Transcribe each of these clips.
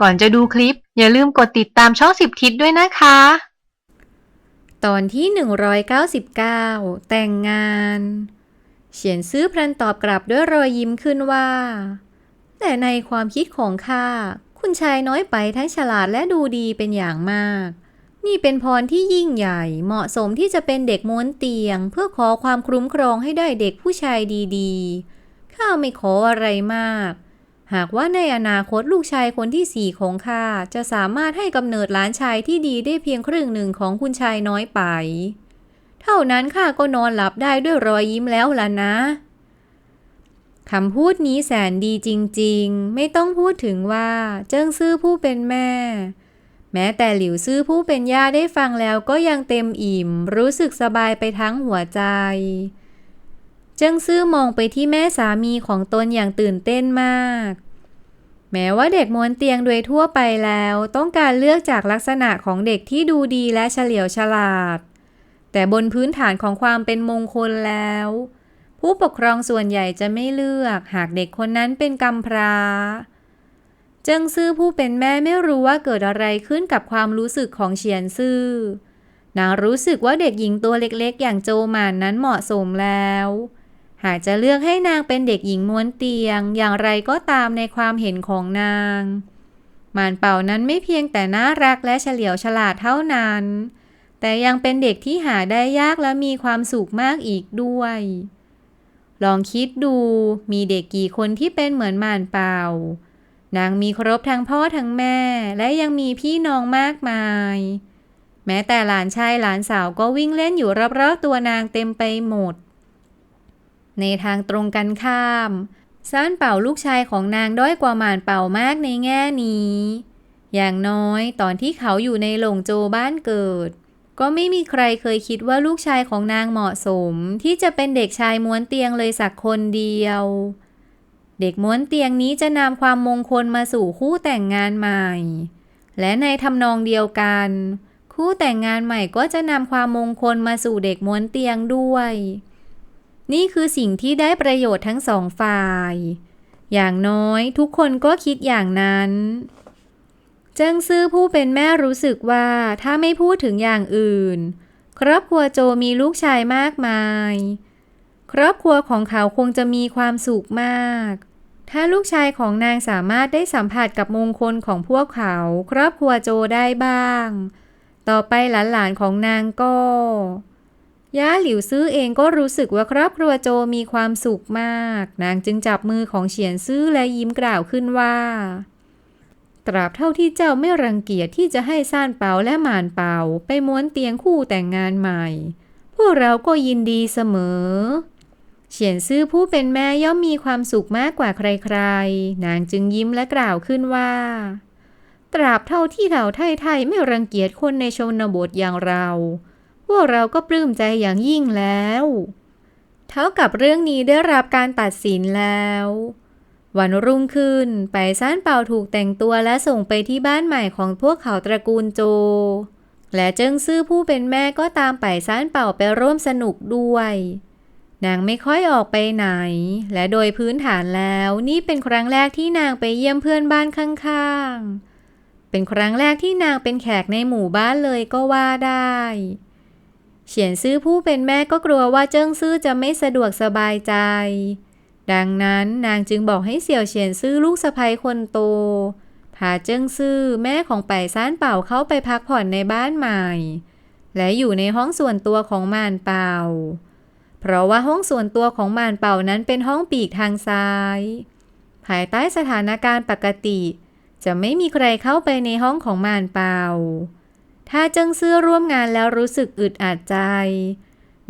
ก่อนจะดูคลิป อย่าลืมกดติดตามช่องสิบทิศด้วยนะคะ ตอนที่ 199 แต่งงานเฉียนซื้อพลันตอบกลับด้วยรอยยิ้มขึ้นว่า แต่ในความคิดของข้าคุณชายน้อยไปทั้งฉลาดและดูดีเป็นอย่างมาก นี่เป็นพรที่ยิ่งใหญ่เหมาะสมที่จะเป็นเด็กม้วนเตียง เพื่อขอความคุ้มครองให้ได้เด็กผู้ชายดีๆข้าไม่ขออะไรมาก หากว่าในอนาคตลูกชายคนที่สี่ของข้าจะสามารถให้กำเนิดหลานชายที่ดีได้เพียงครึ่งหนึ่งของคุณชายน้อยไป เท่านั้นข้าก็นอนหลับได้ด้วยรอยยิ้มแล้วล่ะนะคำพูดนี้แสนดีจริงๆ ไม่ต้องพูดถึงว่าเจิ้งซื่อผู้เป็นแม่ แม้แต่หลิวซื่อผู้เป็นย่าได้ฟังแล้วก็ยังเต็มอิ่ม รู้สึกสบายไปทั้งหัวใจ เจิ้งซื่อมองไปที่แม่สามีของตนอย่างตื่นเต้นมาก แม้ว่าเด็กม้วนเตียงโดยทั่วไปแล้ว ต้องการเลือกจากลักษณะของเด็กที่ดูดีและเฉลียวฉลาด แต่บนพื้นฐานของความเป็นมงคลแล้ว ผู้ปกครองส่วนใหญ่จะไม่เลือกหากเด็กคนนั้นเป็นกำพร้าเจิงซื่อผู้เป็นแม่ไม่รู้ว่าเกิดอะไรขึ้นกับความรู้สึกของเฉียนซื่อนางรู้สึกว่าเด็กหญิงตัวเล็กๆ อย่างโจหมานนั้นเหมาะสมแล้ว หากจะเลือกให้นางเป็นเด็กหญิงม้วนเตียง อย่างไรก็ตามในความเห็นของนาง มานเป่านั้นไม่เพียงแต่น่ารักและเฉลียวฉลาดเท่านั้น แต่ยังเป็นเด็กที่หาได้ยากและมีความสุขมากอีกด้วย ลองคิดดูมีเด็กกี่คนที่เป็นเหมือนมานเป่านางมีครบทั้งพ่อทั้งแม่ และยังมีพี่น้องมากมาย แม้แต่หลานชายหลานสาวก็วิ่งเล่นอยู่รอบๆตัวนางเต็มไปหมด ในทางตรงกันข้ามซ่านเป่าลูกชายของนางด้อยกว่าหมานเป่ามากในแง่นี้ อย่างน้อยตอนที่เขาอยู่ในหลงโจบ้านเกิด ก็ไม่มีใครเคยคิดว่าลูกชายของนางเหมาะสม ที่จะเป็นเด็กชายม้วนเตียงเลยสักคนเดียว เด็กม้วนเตียงนี้จะนำความมงคลมาสู่คู่แต่งงานใหม่ และในทำนองเดียวกัน คู่แต่งงานใหม่ก็จะนำความมงคลมาสู่เด็กม้วนเตียงด้วย นี่คือสิ่งที่ได้ประโยชน์ทั้งสองฝ่าย อย่างน้อยทุกคนก็คิดอย่างนั้น เจิ้งซื่อผู้เป็นแม่รู้สึกว่าถ้าไม่พูดถึงอย่างอื่น ครอบครัวโจมีลูกชายมากมาย ครอบครัวของเขาคงจะมีความสุขมาก ถ้าลูกชายของนางสามารถได้สัมผัสกับมงคลของพวกเขา ครอบครัวโจได้บ้าง ต่อไปหลานๆของนางก็ ย่าหลิวซื้อเองก็รู้สึกว่าครอบครัวโจมีความสุขมาก นางจึงจับมือของเฉียนซื่อและยิ้มกล่าวขึ้นว่า ตราบเท่าที่เจ้าไม่รังเกียจที่จะให้ซ่านเปาและหมานเปาไปม้วนเตียงคู่แต่งงานใหม่ พวกเราก็ยินดีเสมอ เฉียนซื่อผู้เป็นแม่ย่อมมีความสุขมากกว่าใครๆ นางจึงยิ้มและกล่าวขึ้นว่า ตราบเท่าที่เราไทยๆไม่รังเกียจคนในชนบทอย่างเรา พวกเราก็ปลื้มใจอย่างยิ่งแล้ว เท่ากับเรื่องนี้ได้รับการตัดสินแล้ว วันรุ่งขึ้นไปซ่านเปาถูกแต่งตัวและส่งไปที่บ้านใหม่ของพวกเขาตระกูลโจ และเจิ้งซื่อผู้เป็นแม่ก็ตามไปซ่านเป่าไปร่วมสนุกด้วยนางไม่ค่อยออกไปไหน และโดยพื้นฐานแล้วนี่เป็นครั้งแรกที่นางไปเยี่ยมเพื่อนบ้านข้างๆ เป็นครั้งแรกที่นางเป็นแขกในหมู่บ้านเลยก็ว่าได้ เฉียนซื่อผู้เป็นแม่ก็กลัวว่าเจิ้งซื่อจะไม่สะดวกสบายใจ ดังนั้นนางจึงบอกให้เสี่ยวเฉียนซื่อลูกสะใภ้คนโต พาเจิ้งซื่อแม่ของไปซ่านเป่าเข้าไปพักผ่อนในบ้านใหม่ และอยู่ในห้องส่วนตัวของมานเป่า เพราะว่าห้องส่วนตัวของมานเป่านั้นเป็นห้องปีกทางซ้าย ภายใต้สถานการณ์ปกติ จะไม่มีใครเข้าไปในห้องของมานเป่า ถ้าเจิ้งซื่อร่วมงานแล้วรู้สึกอึดอัดใจ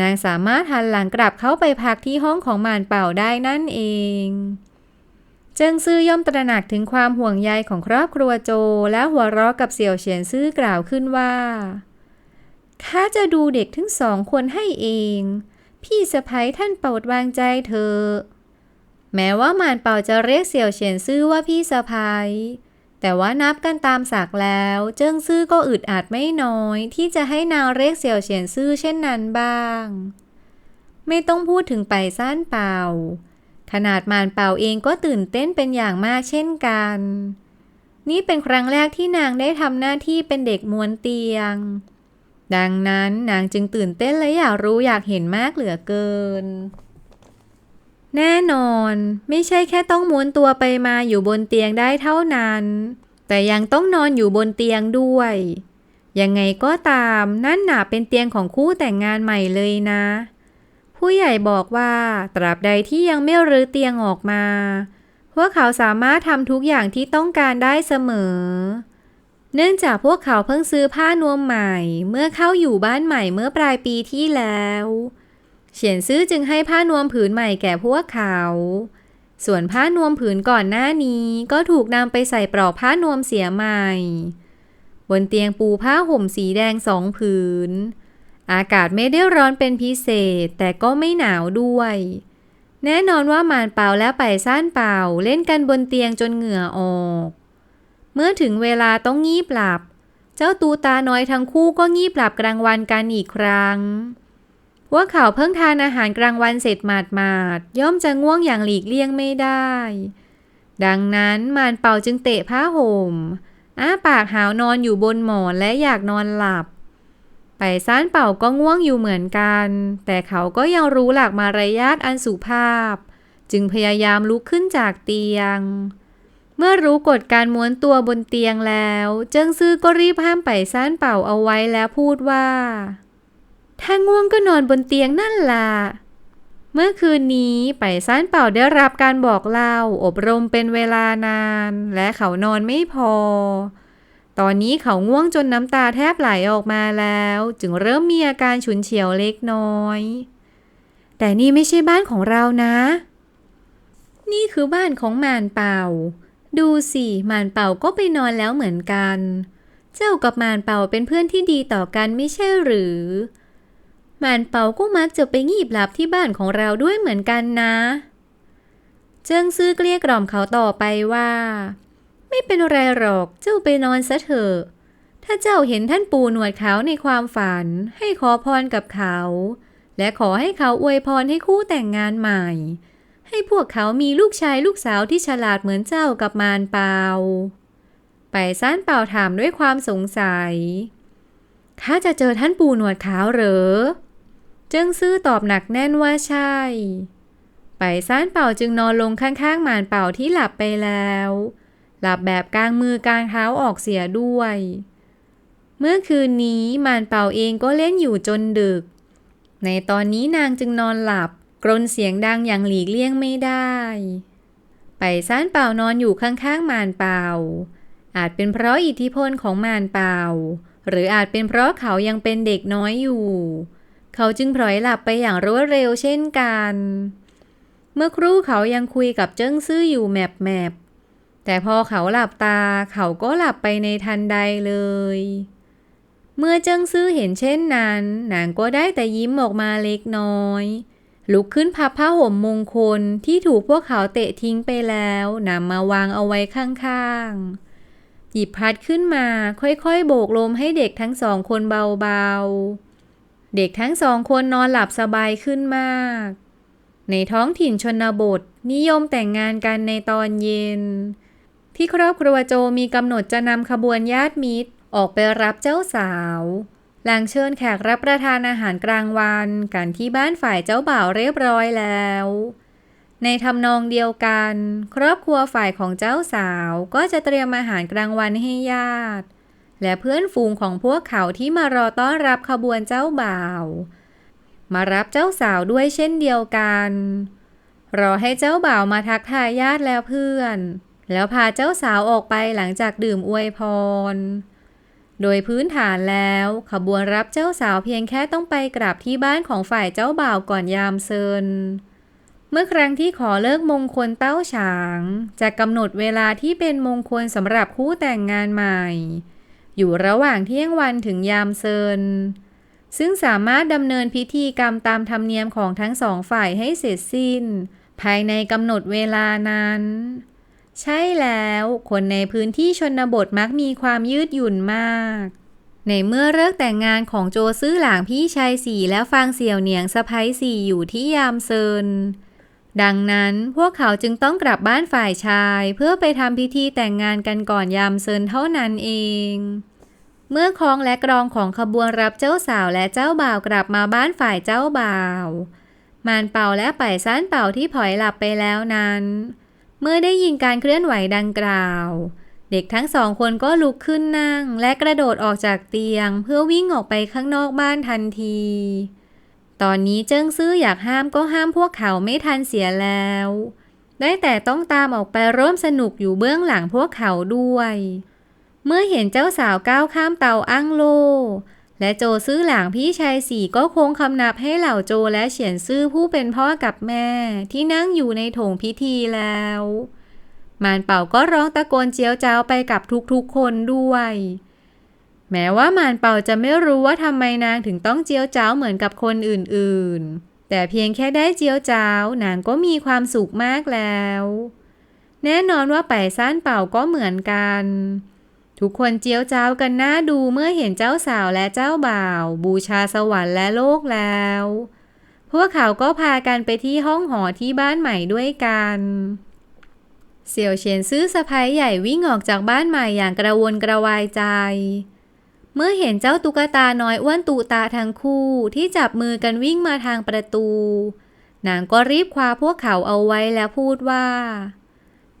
นางสามารถหันหลังกลับเข้าไปพักที่ห้องของมานเป่าได้นั่นเอง เจิ้งซื่อย่อมตระหนักถึงความห่วงใยของครอบครัวโจและหัวเราะกับเสี่ยวเฉียนซื่อกล่าวขึ้นว่าข้าจะดูเด็กทั้งสองคนให้เอง พี่สะพ้ยท่านโปรดวางใจเถอะแม้ว่ามานเป่าจะเรียกเสี่ยวเฉียนซื่อว่าพี่สะพ้ย แต่ว่านับกันตามศักแล้ว เจิ้งซื่อก็อึดอัดไม่น้อย ที่จะให้นางเรียกเสี่ยวเฉียนซื่อเช่นนั้นบ้าง ไม่ต้องพูดถึงไปซ่านเป่า ขนาดมานเป่าเองก็ตื่นเต้นเป็นอย่างมากเช่นกัน นี่เป็นครั้งแรกที่นางได้ทำหน้าที่เป็นเด็กมวนเตียง ดังนั้นนางจึงตื่นเต้นและอยากรู้อยากเห็นมากเหลือเกิน แน่นอนไม่ใช่แค่ต้องม้วนตัวไปมาอยู่บนเตียงได้เท่านั้น แต่ยังต้องนอนอยู่บนเตียงด้วย ยังไงก็ตามนั่นหนาเป็นเตียงของคู่แต่งงานใหม่เลยนะ ผู้ใหญ่บอกว่าตราบใดที่ยังไม่รื้อเตียงออกมา พวกเขาสามารถทำทุกอย่างที่ต้องการได้เสมอ เนื่องจากพวกเขาเพิ่งซื้อผ้านวมใหม่ เมื่อเข้าอยู่บ้านใหม่เมื่อปลายปีที่แล้ว เฉียนซื้อจึงให้ผ้านวมผืนใหม่แก่พวกเขา ส่วนผ้านวมผืนก่อนหน้านี้ก็ถูกนำไปใส่ปลอกผ้านวมเสียใหม่ บนเตียงปูผ้าห่มสีแดงสองผืน อากาศไม่ได้ร้อนเป็นพิเศษแต่ก็ไม่หนาวด้วย แน่นอนว่ามานเป่าและไปซ่านเป่าเล่นกันบนเตียงจนเหงื่อออก เมื่อถึงเวลาต้องงีบหลับ เจ้าตูตาน้อยทั้งคู่ก็งีบหลับกลางวันกันอีกครั้ง วกเขาเพิ่งทานอาหารกลางวันเสร็จหมาดๆย่อมจะง่วงอย่างหลีกเลี่ยงไม่ได้ ดังนั้นมานเป่าจึงเตะผ้าห่มอ้าปากหาวนอนอยู่บนหมอนและอยากนอนหลับ ไปซ่านเป่าก็ง่วงอยู่เหมือนกัน แต่เขาก็ยังรู้หลักมารยาทอันสุภาพ จึงพยายามลุกขึ้นจากเตียง เมื่อรู้กฎการม้วนตัวบนเตียงแล้ว เจิ้งซื่อก็รีบห้ามไปซ่านเป่าเอาไว้แล้วพูดว่า ถ้าง่วงก็นอนบนเตียงนั่นล่ะ เมื่อคืนนี้ไปซ่านเป่าได้รับการบอกเล่า อบรมเป็นเวลานาน และเขานอนไม่พอ ตอนนี้เขาง่วงจนน้ำตาแทบไหลออกมาแล้ว จึงเริ่มมีอาการฉุนเฉียวเล็กน้อย แต่นี่ไม่ใช่บ้านของเรานะ นี่คือบ้านของมานเป่า ดูสิมานเป่าก็ไปนอนแล้วเหมือนกัน เจ้ากับมานเป่าเป็นเพื่อนที่ดีต่อกันไม่ใช่หรือ มานเป่าก็มักจะไปงีบหลับที่บ้านของเราด้วยเหมือนกันนะ เจิงซื่อเกลี้ยกล่อมเขาต่อไปว่า ไม่เป็นไรหรอกเจ้าไปนอนซะเถอะถ้าเจ้าเห็นท่านปู่หนวดขาวในความฝัน ให้ขอพรกับเขา และขอให้เขาอวยพรให้คู่แต่งงานใหม่ ให้พวกเขามีลูกชายลูกสาวที่ฉลาดเหมือนเจ้ากับมารเปาไปซ่านเป่าถามด้วยความสงสัยข้าจะเจอท่านปู่หนวดขาวเหรอ เจิ้งซื่อตอบหนักแน่นว่าใช่ ไปซ่านเป่าจึงนอนลงข้างๆหมานเป่าที่หลับไปแล้ว หลับแบบกลางมือกลางเท้าออกเสียด้วย เมื่อคืนนี้หมานเป่าเองก็เล่นอยู่จนดึก ในตอนนี้นางจึงนอนหลับ กรนเสียงดังอย่างหลีกเลี่ยงไม่ได้ ไปซ่านเป่านอนอยู่ข้างๆหมานเป่า อาจเป็นเพราะอิทธิพลของหมานเป่า หรืออาจเป็นเพราะเขายังเป็นเด็กน้อยอยู่ เขาจึงพลอยหลับไปอย่างรวดเร็วเช่นกัน เมื่อครู่เขายังคุยกับเจิ้งซื่ออยู่แมบแมบแต่พอเขาหลับตาเขาก็หลับไปในทันใดเลย เมื่อเจิ้งซื่อเห็นเช่นนั้น นางก็ได้แต่ยิ้มออกมาเล็กน้อยลุกขึ้นพับผ้าห่มมงคลที่ถูกพวกเขาเตะทิ้งไปแล้วนำมาวางเอาไว้ข้างๆ หยิบพัดขึ้นมาค่อยๆ โบกลมให้เด็กทั้งสองคนเบาๆ เด็กทั้งสองคนนอนหลับสบายขึ้นมาก ในท้องถิ่นชนบท นิยมแต่งงานกันในตอนเย็น ที่ครอบครัวโจมีกำหนดจะนำขบวนญาติมิตรออกไปรับเจ้าสาว หลังเชิญแขกรับประทานอาหารกลางวันกันที่บ้านฝ่ายเจ้าบ่าวเรียบร้อยแล้ว ในทำนองเดียวกัน ครอบครัวฝ่ายของเจ้าสาวก็จะเตรียมอาหารกลางวันให้ญาติ และเพื่อนฝูงของพวกเขาที่มารอต้อนรับขบวนเจ้าบ่าว มารับเจ้าสาวด้วยเช่นเดียวกัน รอให้เจ้าบ่าวมาทักทายญาติแล้วเพื่อน แล้วพาเจ้าสาวออกไปหลังจากดื่มอวยพร โดยพื้นฐานแล้วขบวนรับเจ้าสาวเพียงแค่ต้องไปกราบที่บ้านของฝ่ายเจ้าบ่าวก่อนยามเซินเมื่อครั้งที่ขอเลิกมงคลเต้าฉาง จะกำหนดเวลาที่เป็นมงคลสำหรับคู่แต่งงานใหม่ อยู่ระหว่างเที่ยงวันถึงยามเซิน ซึ่งสามารถดำเนินพิธีกรรมตามธรรมเนียมของทั้งสองฝ่ายให้เสร็จสิ้น ภายในกำหนดเวลานั้น ใช่แล้ว คนในพื้นที่ชนบทมักมีความยืดหยุ่นมากในเมื่อเลิกแต่งงานของโจซื่อหลางพี่ชายสี่และฟางเสี่ยวเหนียงสะพ้ยสี่อยู่ที่ยามเซิน ดังนั้นพวกเขาจึงต้องกลับบ้านฝ่ายชาย เพื่อไปทำพิธีแต่งงานกันก่อนยามเซินเท่านั้นเอง เมื่อคล้องและกรองของขบวนรับเจ้าสาวและเจ้าบ่าวกลับมาบ้านฝ่ายเจ้าบ่าว มานเป่าและไปายซ่านเป่าที่ผอยหลับไปแล้วนั้น เมื่อได้ยินการเคลื่อนไหวดังกล่าว เด็กทั้งสองคนก็ลุกขึ้นนั่งและกระโดดออกจากเตียง เพื่อวิ่งออกไปข้างนอกบ้านทันที ตอนนี้เจิ้งซื่ออยากห้ามก็ห้ามพวกเขาไม่ทันเสียแล้ว ได้แต่ต้องตามออกไปร่วมสนุกอยู่เบื้องหลังพวกเขาด้วย เมื่อเห็นเจ้าสาวก้าวข้ามเตาอั้งโล และโจซื่อหลางพี่ชายสี่ก็โค้งคำนับให้เหล่าโจและเฉียนซื่อผู้เป็นพ่อกับแม่ที่นั่งอยู่ในโถงพิธีแล้วมานเป่าก็ร้องตะโกนเจียวจ้าวไปกับทุกๆคนด้วย แม้ว่ามานเป่าจะไม่รู้ว่าทำไมนางถึงต้องเจียวจ้าวเหมือนกับคนอื่นๆ แต่เพียงแค่ได้เจียวจ้าวนางก็มีความสุขมากแล้ว แน่นอนว่าไปซ่านเป่าก็เหมือนกัน ทุกคนเจียวจ้าวกันหน้าดูเมื่อเห็นเจ้าสาวและเจ้าบ่าว บูชาสวรรค์และโลกแล้ว พวกเขาก็พากันไปที่ห้องหอที่บ้านใหม่ด้วยกันเสี่ยวเฉียนซื้อสะพ้ายใหญ่วิ่งออกจากบ้านใหม่อย่างกระวนกระวายใจ เมื่อเห็นเจ้าตุ๊กตาน้อยอ้วนตูตาทั้งคู่ที่จับมือกันวิ่งมาทางประตู นางก็รีบคว้าพวกเขาเอาไว้แล้วพูดว่า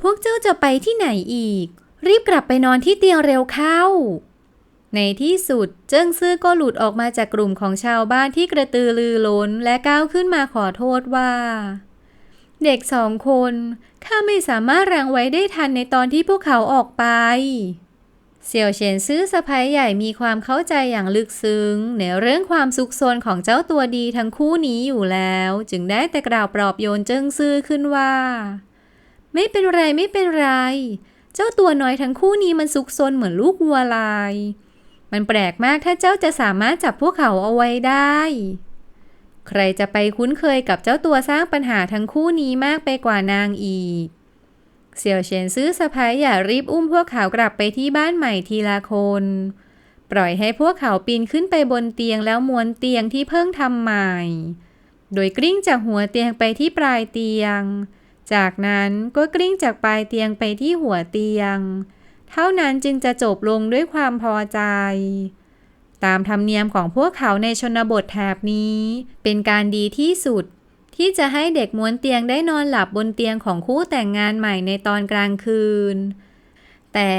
พวกเจ้าจะไปที่ไหนอีก รีบกลับไปนอนที่เตียงเร็วเข้า ในที่สุดเจิ้งซื่อก็หลุดออกมาจากกลุ่มของชาวบ้านที่กระตือรือร้นและก้าวขึ้นมาขอโทษว่า เด็กสองคนข้าไม่สามารถรังไว้ได้ทันในตอนที่พวกเขาออกไป เสี่ยวเฉียนซื้อสะพ้ยใหญ่มีความเข้าใจอย่างลึกซึ้ง ในเรื่องความซุกซนของเจ้าตัวดีทั้งคู่นี้อยู่แล้ว จึงได้แต่กล่าวปลอบโยนเจิ้งซื่อขึ้นว่า ไม่เป็นไรไม่เป็นไร เจ้าตัวน้อยทั้งคู่นี้มันซุกซนเหมือนลูกวัวลาย มันแปลกมากถ้าเจ้าจะสามารถจับพวกเขาเอาไว้ได้ ใครจะไปคุ้นเคยกับเจ้าตัวสร้างปัญหาทั้งคู่นี้มากไปกว่านางอีก เสี่ยวเฉียนซื้อสะพ้ายอย่ารีบอุ้มพวกเขากลับไปที่บ้านใหม่ทีละคน ปล่อยให้พวกเขาปีนขึ้นไปบนเตียงแล้วม้วนเตียงที่เพิ่งทำใหม่ โดยกลิ้งจากหัวเตียงไปที่ปลายเตียง จากนั้นก็กลิ้งจากปลายเตียงไปที่หัวเตียง เท่านั้นจึงจะจบลงด้วยความพอใจตามธรรมเนียมของพวกเขาในชนบทแถบนี้ เป็นการดีที่สุด ที่จะให้เด็กม้วนเตียงได้นอนหลับบนเตียงของคู่แต่งงานใหม่ในตอนกลางคืน แต่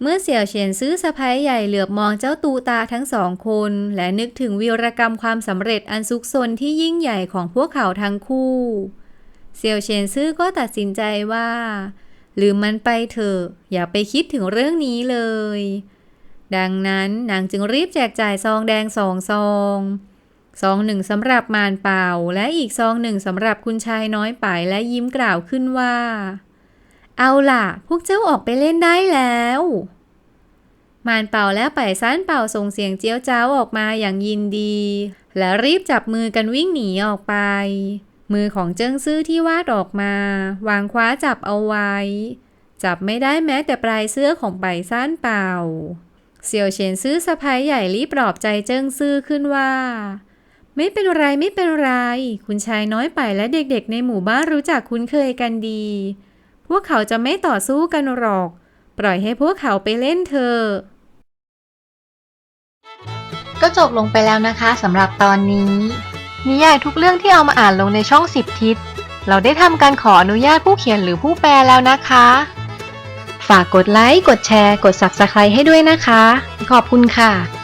เมื่อเสี่ยวเฉียนซื้อสะพ้ายใหญ่เหลือบมองเจ้าตูตาทั้งสองคน และนึกถึงวีรกรรมความสำเร็จอันซุกซนที่ยิ่งใหญ่ของพวกเขาทั้งคู่ เสี่ยวเฉียนซื่อก็ตัดสินใจว่าลืมมันไปเถอะอย่าไปคิดถึงเรื่องนี้เลย ดังนั้นนางจึงรีบแจกจ่ายซองแดงสองซอง ซองหนึ่งสำหรับมารเป่า และอีกซองหนึ่งสำหรับคุณชายน้อยป่ายและยิ้มกล่าวขึ้นว่า เอาล่ะ พวกเจ้าออกไปเล่นได้แล้ว มารเป่าและป่ายซ่านเป่าส่งเสียงเจียวจ้าออกมาอย่างยินดี และรีบจับมือกันวิ่งหนีออกไป มือของเจิ้งซื่อที่วาดออกมา วางคว้าจับเอาไว้ จับไม่ได้แม้แต่ปลายเสื้อของป่ายซ่านเป่าเสี่ยวเฉียนซื้อสะพ้ายใหญ่รีบปลอบใจเจิ้งซื่อขึ้นว่า ไม่เป็นไรไม่เป็นไร คุณชายน้อยไปและเด็กๆในหมู่บ้านรู้จักคุ้นเคยกันดี พวกเขาจะไม่ต่อสู้กันหรอก ปล่อยให้พวกเขาไปเล่นเถอะก็จบลงไปแล้วนะคะสำหรับตอนนี้ นิยายทุกเรื่องที่เอามาอ่านลงในช่อง10ทิศ เราได้ทำการขออนุญาตผู้เขียนหรือผู้แปลแล้วนะคะ ฝากกดไลค์ กดแชร์ กด Subscribe ให้ด้วยนะคะ ขอบคุณค่ะ